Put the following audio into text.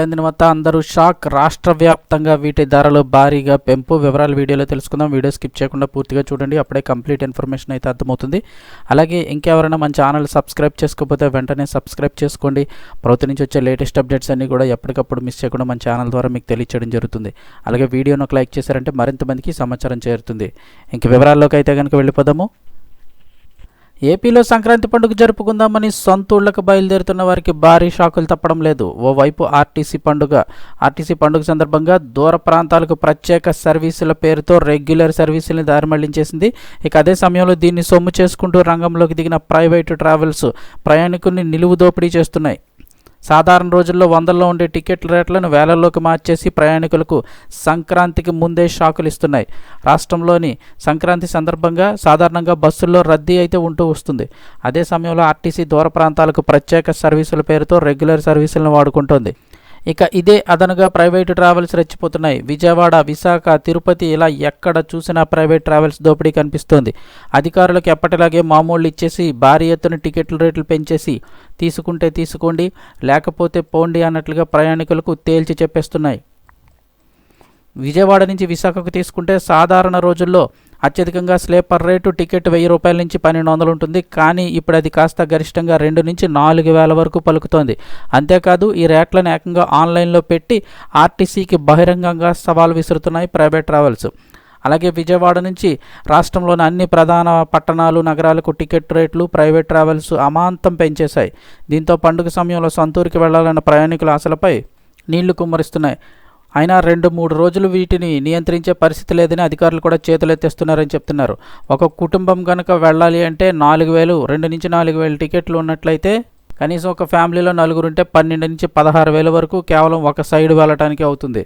చెందిన అందరూ షాక్. రాష్ట్ర వ్యాప్తంగా వీటి ధరలు భారీగా పెంపు. వివరాలు వీడియోలో తెలుసుకుందాం. వీడియో స్కిప్ చేయకుండా పూర్తిగా చూడండి. అప్పుడే కంప్లీట్ ఇన్ఫర్మేషన్ అయితే అర్థమవుతుంది. అలాగే ఇంకెవరైనా మన ఛానల్ సబ్స్క్రైబ్ చేసుకోకపోతే వెంటనే సబ్స్క్రైబ్ చేసుకోండి. ప్రభుత్వం నుంచి వచ్చే లేటెస్ట్ అప్డేట్స్ అన్నీ కూడా ఎప్పటికప్పుడు మిస్ చేయకుండా మన ఛానల్ ద్వారా మీకు తెలియచేయడం జరుగుతుంది. అలాగే వీడియోను ఒక లైక్ చేశారంటే మరింత మందికి సమాచారం చేరుతుంది. ఇంక వివరాల్లోకి అయితే కనుక వెళ్ళిపోదాము. ఏపీలో సంక్రాంతి పండుగ జరుపుకుందామని సొంతూళ్ళకు బయలుదేరుతున్న వారికి భారీ షాకులు తప్పడం లేదు. ఓవైపు ఆర్టీసీ పండుగ ఆర్టీసీ పండుగ సందర్భంగా దూర ప్రాంతాలకు ప్రత్యేక సర్వీసుల పేరుతో రెగ్యులర్ సర్వీసుల్ని దారిమళ్ళించేసింది. ఇక అదే సమయంలో దీన్ని సొమ్ము చేసుకుంటూ రంగంలోకి దిగిన ప్రైవేటు ట్రావెల్స్ ప్రయాణికుల్ని నిలువు దోపిడీ చేస్తున్నాయి. సాధారణ రోజుల్లో వందల్లో ఉండే టికెట్ల రేట్లను వేలల్లోకి మార్చేసి ప్రయాణికులకు సంక్రాంతికి ముందే షాకులు ఇస్తున్నాయి. రాష్ట్రంలోని సంక్రాంతి సందర్భంగా సాధారణంగా బస్సుల్లో రద్దీ అయితే ఉంటూ వస్తుంది. అదే సమయంలో ఆర్టీసీ దూర ప్రాంతాలకు ప్రత్యేక సర్వీసుల పేరుతో రెగ్యులర్ సర్వీసులను వాడుకుంటోంది. ఇక ఇదే అదనగా ప్రైవేటు ట్రావెల్స్ రెచ్చిపోతున్నాయి. విజయవాడ విశాఖ తిరుపతి ఇలా ఎక్కడ చూసినా ప్రైవేట్ ట్రావెల్స్ దోపిడీ కనిపిస్తోంది. అధికారులకు ఎప్పటిలాగే మామూలు ఇచ్చేసి భారీ ఎత్తున టికెట్ల రేట్లు పెంచేసి తీసుకుంటే తీసుకోండి లేకపోతే పోండి అన్నట్లుగా ప్రయాణికులకు తేల్చి చెప్పేస్తున్నాయి. విజయవాడ నుంచి విశాఖకు తీసుకుంటే సాధారణ రోజుల్లో అత్యధికంగా స్లీపర్ రేటు టికెట్ వెయ్యి రూపాయల నుంచి పన్నెండు వందలు ఉంటుంది. కానీ ఇప్పుడు అది కాస్త గరిష్టంగా రెండు నుంచి నాలుగు వేల వరకు పలుకుతోంది. అంతేకాదు ఈ రేట్లను ఏకంగా ఆన్లైన్లో పెట్టి ఆర్టీసీకి బహిరంగంగా సవాల్ విసురుతున్నాయి ప్రైవేట్ ట్రావెల్స్. అలాగే విజయవాడ నుంచి రాష్ట్రంలోని అన్ని ప్రధాన పట్టణాలు నగరాలకు టికెట్ రేట్లు ప్రైవేట్ ట్రావెల్స్ అమాంతం పెంచేశాయి. దీంతో పండుగ సమయంలో సొంతూరుకి వెళ్ళాలన్న ప్రయాణికుల ఆశలపై నీళ్ళు కుమ్మరిస్తున్నాయి. అయినా రెండు మూడు రోజులు వీటిని నియంత్రించే పరిస్థితి లేదని అధికారులు కూడా చేతులెత్తేస్తున్నారని చెప్తున్నారు. ఒక కుటుంబం కనుక వెళ్ళాలి అంటే నాలుగు వేలు రెండు నుంచి నాలుగు వేలు టికెట్లు ఉన్నట్లయితే కనీసం ఒక ఫ్యామిలీలో నలుగురు ఉంటే పన్నెండు నుంచి పదహారు వేల వరకు కేవలం ఒక సైడ్ వెళ్ళటానికి అవుతుంది.